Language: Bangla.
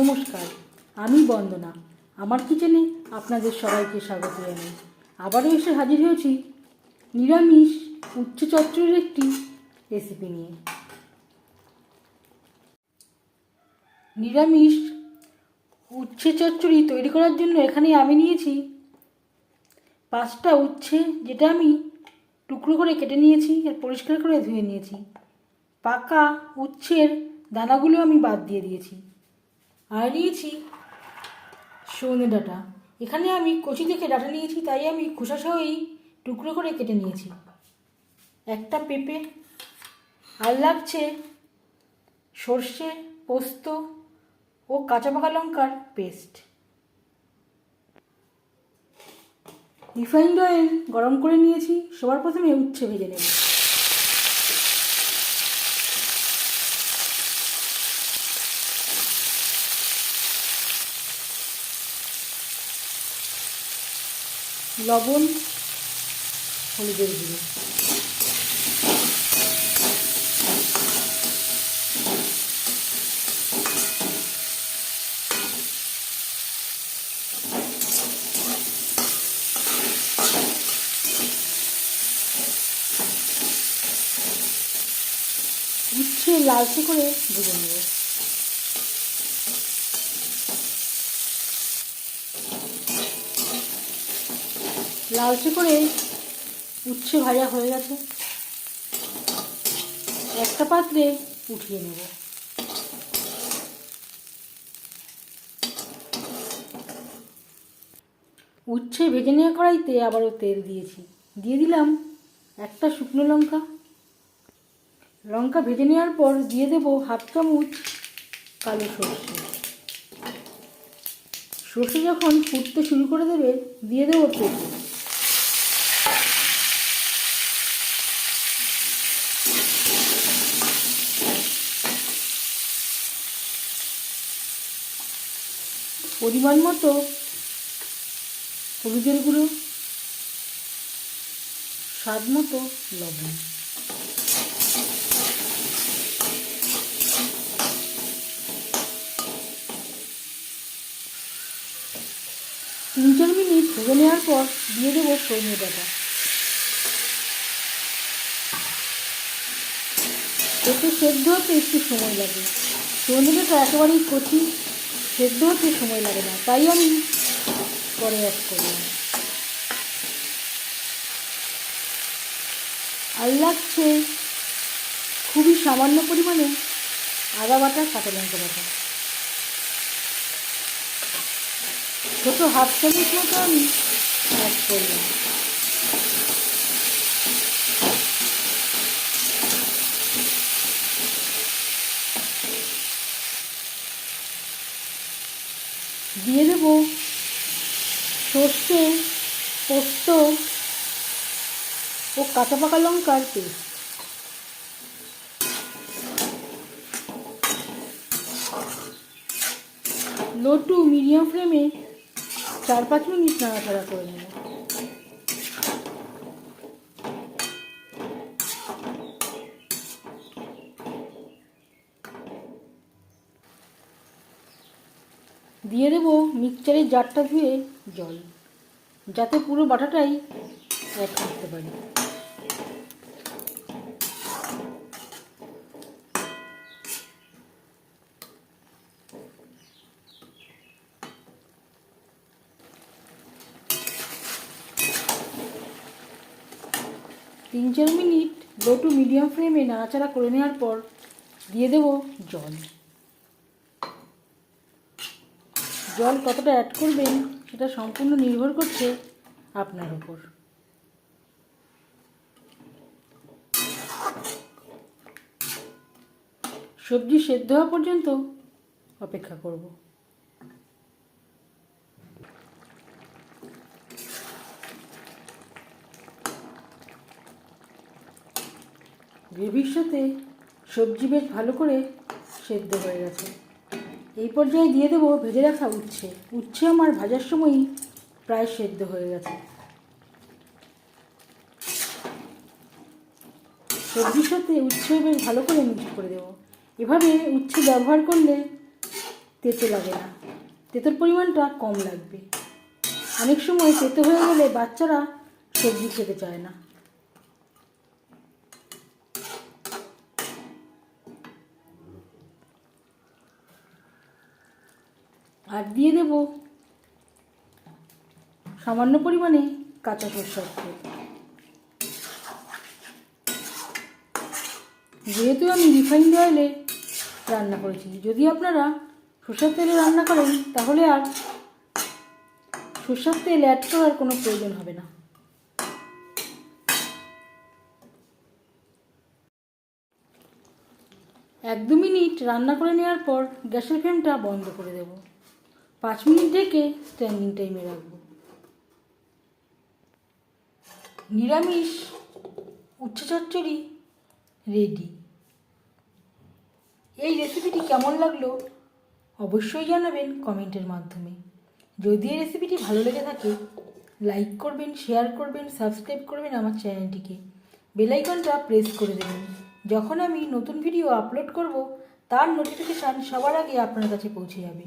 নমস্কার, আমি বন্দনা। আমার কিচেনে আপনাদের সবাইকে স্বাগত জানাই। আবারও এসে হাজির হয়েছি নিরামিষ উচ্ছে চচ্চড়ির একটি রেসিপি নিয়ে। নিরামিষ উচ্ছে চচ্চড়ি তৈরি করার জন্য এখানে আমি নিয়েছি পাঁচটা উচ্ছে, যেটা আমি টুকরো করে কেটে নিয়েছি আর পরিষ্কার করে ধুয়ে নিয়েছি। পাকা উচ্ছের দানাগুলো আমি বাদ দিয়ে দিয়েছি। আর নিয়েছি। সজনে ডাঁটা। এখানে আমি কচি থেকে ডাটা নিয়েছি, তাই আমি খোসা সহই টুকরো করে কেটে নিয়েছি। একটা পেঁপে, আর লাগছে সর্ষে, পোস্ত ও কাঁচা পাকা লঙ্কার পেস্ট। রিফাইন্ড অয়েল গরম করে নিয়েছি, সবার প্রথমে উচ্ছে ভেজে নেব। লবণ হলুদের গুঁড়ো। উচ্ছে লালচে করে ভেজে নেব। লালচে করে উচ্ছে ভাজা হয়ে গেছে। একটা পাত্রে উঠিয়ে নেব। উচ্ছে ভেজে নেওয়া কড়াইতে আবারও তেল দিয়েছি। দিয়ে দিলাম একটা শুকনো লঙ্কা। লঙ্কা ভেজে নেওয়ার পর দিয়ে দেবো হাফ চামচ কালো সর্ষে। সর্ষে যখন ফুটতে শুরু করে দেবে, দিয়ে দেবো পেঁপে পরিমাণ মতো হলুদের গুঁড়ো, স্বাদ মতো লবণ। তিন চার মিনিট ভেজে নেওয়ার পর দিয়ে দেবো সজনে ডাঁটা এতে সেদ্ধ হতে একটু সময় লাগে। সজনে ডাঁটা একেবারেই কচি সেদ্ধ হতে সময় লাগে না, তাই আমি পরে অ্যাড করলাম আর লাগছে খুবই সামান্য পরিমাণে আদা বাটা, কাঁচা লঙ্কা বাটা। ছোটো হাফ চামচ মতো আমি অ্যাড করলাম দিয়ে দেবো। সর্ষে, পোস্ত ও কাঁচা পাকা লঙ্কার পেস্ট। লো টু মিডিয়াম ফ্লেমে চার পাঁচ মিনিট নাড়াচাড়া করে নেব। দিয়ে দেবো মিক্সচারের জারটা ধুয়ে জল, যাতে পুরো বাটাটাই অ্যাড করতে পারি। তিন চার মিনিট লো টু মিডিয়াম ফ্লেমে নাড়াচাড়া করে নেওয়ার পর দিয়ে দেবো জল। জল কতটা অ্যাড করবেন সেটা সম্পূর্ণ নির্ভর করছে আপনার উপর। সবজি সেদ্ধ হওয়া পর্যন্ত অপেক্ষা করব। গ্রেভির সাথে সবজি বেশ ভালো করে সেদ্ধ হয়ে গেছে। এই পর্যায়ে দিয়ে দেবো ভেজে রাখা উচ্ছে। উচ্ছে আমার ভাজার সময়ই প্রায় সেদ্ধ হয়ে গেছে। সবজির সাথে উচ্ছে বেশ ভালো করে মিক্স করে দেবো। এভাবে উচ্ছে ব্যবহার করলে তেতো লাগে না। তেতোর পরিমাণটা কম লাগবে। অনেক সময় তেতো হয়ে গেলে বাচ্চারা সবজি খেতে চায় না। আর দিয়ে দেব সামান্য পরিমাণে কাঁচা সরষের তেল। যেহেতু আমি রিফাইন্ড অয়েলে রান্না করেছি, যদি আপনারা সরষের তেলে রান্না করেন, তাহলে আর সরষের তেল অ্যাড করার কোনো প্রয়োজন হবে না। এক দু মিনিট রান্না করে নেওয়ার পর গ্যাসের ফ্লেমটা বন্ধ করে দেব। পাঁচ মিনিট ঢেকে স্ট্যান্ডিং টাইমে রাখব। নিরামিষ উচ্ছে চচ্চড়ি রেডি এই রেসিপিটি কেমন লাগল অবশ্যই জানাবেন কমেন্টের মাধ্যমে। যদি এই রেসিপিটি ভালো লেগে থাকে লাইক করবেন শেয়ার করবেন সাবস্ক্রাইব করবেন আমার চ্যানেলটিকে। বেলাইকনটা প্রেস করে দেবেন। যখন আমি নতুন ভিডিও আপলোড করব, তার নোটিফিকেশান সবার আগে আপনার কাছে পৌঁছে যাবে।